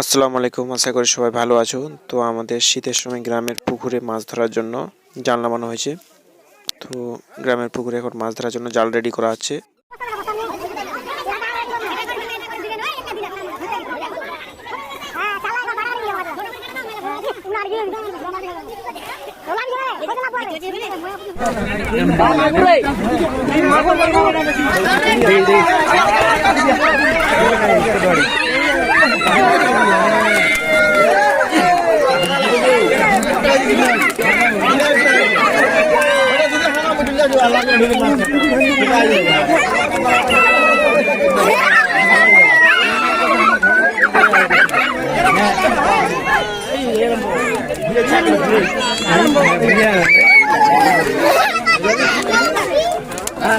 আসসালামু আলাইকুম, আশা করি সবাই ভালো আছো। তো আমাদের শীতের সময় গ্রামের পুকুরে মাছ ধরার জন্য জাল নামানো হয়েছে। তো গ্রামের পুকুরে এখন মাছ ধরার জন্য জাল রেডি করা হচ্ছে।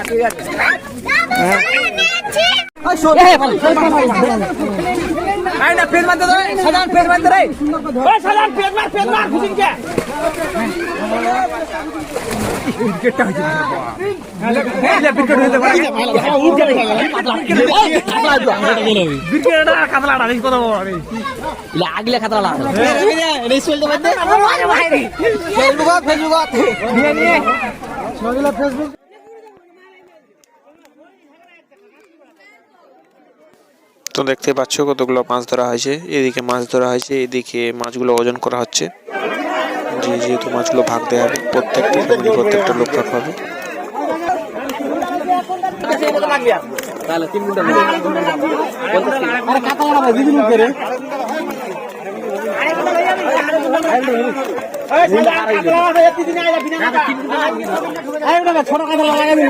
ঠিক আছে আই না পেট মারতে ধরে সাধারণ পেট মারতে রে ওই সাধারণ পেট মার পেট মার খুশিন কে আগলে খাতরা লাগল ফেসবুক ফেসবুক নিয়ে নিয়ে ফেসবুক তো দেখতে পাচ্ছ কতগুলো মাছ ধরা হয়েছে। এদিকে মাছ ধরা হয়েছে, এদিকে মাছগুলো ওজন করা হচ্ছে। যে যেহেতু মাছগুলো ভাগ দেওয়া হবে, প্রত্যেকটা ফ্যামিলি প্রত্যেকটা লোক ভাগ করে ছোট কাতা লাগাবি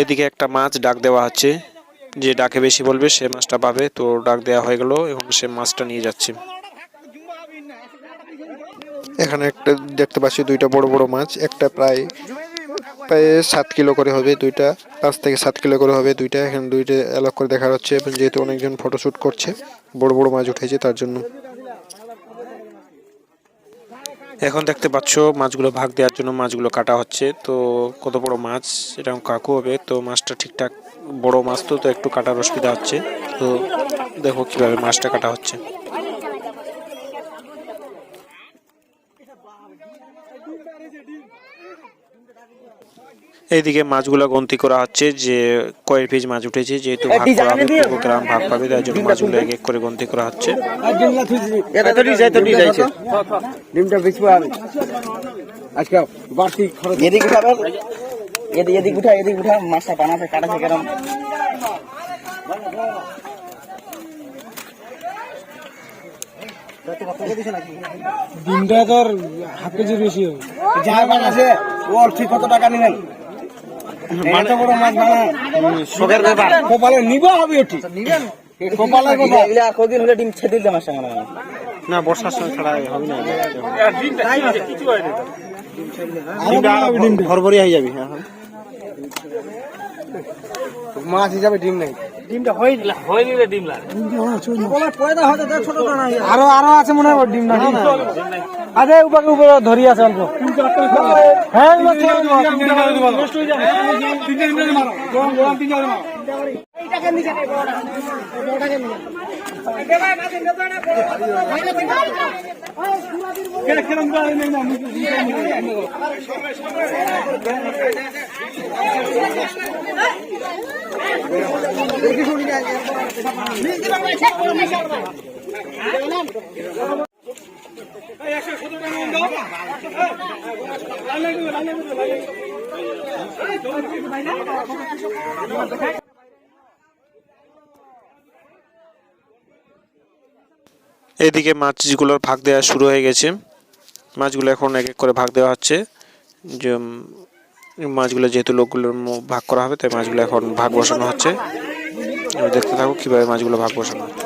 এদিকে একটা মাছ ডাক দেওয়া হচ্ছে। যে ডাকে বেশি বলবে, সে মাছটা পাবে। তো ডাক দেওয়া হয়ে গেল এবং সে মাছটা নিয়ে যাচ্ছে। এখানে একটা দেখতে পাচ্ছি দুইটা বড় বড় মাছ। একটা প্রায় প্রায় সাত কিলো করে হবে দুইটা, পাঁচ থেকে সাত কিলো করে হবে দুইটা। এখানে দুইটা অ্যালক করে দেখা যাচ্ছে এবং যেহেতু অনেকজন ফটোশ্যুট করছে, বড় বড় মাছ উঠেছে তার জন্য। এখন দেখতে পাচ্ছ, মাছগুলো ভাগ দেওয়ার জন্য মাছগুলো কাটা হচ্ছে। তো কত বড় মাছ, এরকম কাকু হবে, তো মাছটা ঠিকঠাক বড় মাছ তো তো একটু কাটার অসুবিধা হচ্ছে। তো দেখো কীভাবে মাছটা কাটা হচ্ছে। এইদিকে মাছগুলো গন্তি করা হচ্ছে যে কয়েক পিস মাছ উঠেছে যেহেতু ভাগ করা হবে পুরো গ্রাম ভাগ পাবে তাই জন্য মাছগুলো এক এক করে গন্তি করা হচ্ছে। ডিমটা বেচবো আমি আজকে বাড়তি খরচ। এদিক উঠাবে। এদিক এদিক উঠা এদিক উঠা। মাছটা বানাতে কাটাছে কেরম ডিমটা তোর হাফ কেজির বেশি হবে। যা বানাছে ওর ঠিক কত টাকা নেবেন এত বড় মাছ বানা শখের ব্যাপার। কপালে নিব হবে ওটি। কপালে এগুলো আর কদিন হলে ডিম ছেড়ে দিতে মাছটা মনে হয় না বর্ষার সময় ছাড়া হবে না। ভরভরি হয়ে যাবে মাছ হিসাবে ডিম নাই। ডিমটা হয়ে হয়ে নিলে ডিম লাগে আরও আরও আছে মনে হয় ডিম না আরে উপরে উপরে ধরি আছে অল্প। হ্যাঁ এদিকে মাছগুলোর ভাগ দেওয়া শুরু হয়ে গেছে। মাছগুলো এখন এক এক করে ভাগ দেওয়া হচ্ছে। যে মাছগুলো যেহেতু লোকগুলোর ভাগ করা হবে, তাই মাছগুলো এখন ভাগ বসানো হচ্ছে। দেখতে থাকো কীভাবে মাছগুলো ভাগ বসানো হচ্ছে।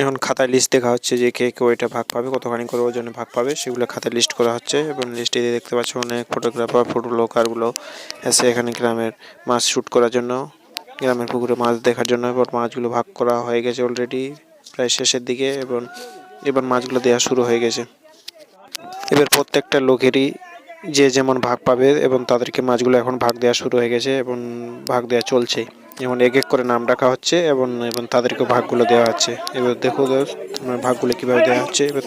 এখন খাতায় লিস্ট দেখা হচ্ছে যে কে কে ওইটা ভাগ পাবে, কতখানি করে ওজনে ভাগ পাবে, সেগুলো খাতায় লিস্ট করা হচ্ছে এবং লিস্টে দেখতে পাচ্ছ অনেক ফটোগ্রাফার ফটো লোকারগুলো এসে এখানে গ্রামের মাছ শ্যুট করার জন্য, গ্রামের পুকুরে মাছ দেখার জন্য এবার মাছগুলো ভাগ করা হয়ে গেছে অলরেডি প্রায় শেষের দিকে এবং এবার মাছগুলো দেওয়া শুরু হয়ে গেছে। এবার প্রত্যেকটা লোকেরই যে যেমন ভাগ পাবে এবং তাদেরকে মাছগুলো এখন ভাগ দেওয়া শুরু হয়ে গেছে এবং ভাগ দেওয়া চলছে যেমন এক এক করে নাম রাখা হচ্ছে এবং এবং তাদেরকে ভাগগুলো দেওয়া হচ্ছে। এবার দেখো তোমার ভাগগুলো কীভাবে দেওয়া হচ্ছে? এবার